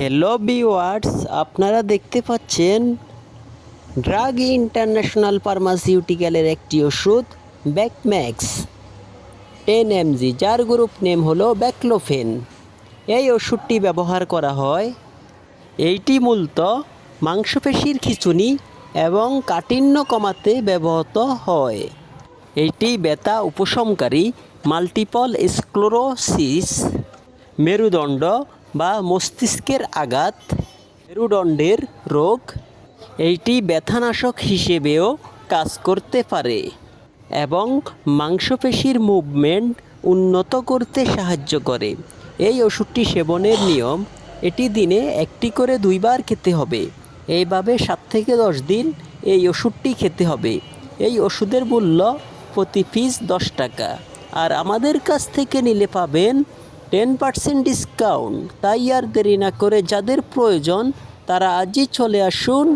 Hello বিওয়ার্স আপনারা দেখতে পাচ্ছেন ড্রাগ ইন্টারন্যাশনাল ফার্মাসিউটিক্যালের একটি ওষুধ ব্যাকম্যাক্স টেন এমজি যার গ্রুপ নেম হলো ব্যাকলোফেন এই ওষুধটি ব্যবহার করা হয় এইটি মূলত মাংসপেশির খিঁচুনি এবং কাঠিন্য কমাতে ব্যবহৃত হয়। এইটি ব্যথা উপশমকারী মাল্টিপল স্ক্লোরোসিস, মেরুদণ্ড মস্তিষ্কের আঘাত, মেরুদণ্ডের রোগ, এইটি ব্যথানাশক হিসেবেও কাজ করতে পারে এবং মাংসপেশির মুভমেন্ট উন্নত করতে সাহায্য করে। এই ওষুধটি সেবনের নিয়ম, এটি দিনে একটি করে দুইবার খেতে হবে। এইভাবে সাত থেকে দশ দিন এই ওষুধটি খেতে হবে। এই ওষুধের মূল্য প্রতি পিস দশ টাকা। আর আমাদের কাছ থেকে নিলে পাবেন টেন পার্সেন্ট ডিসকাউন্ট তাই আর দেরি না করে যাদের প্রয়োজন তারা আজই চলে আসুন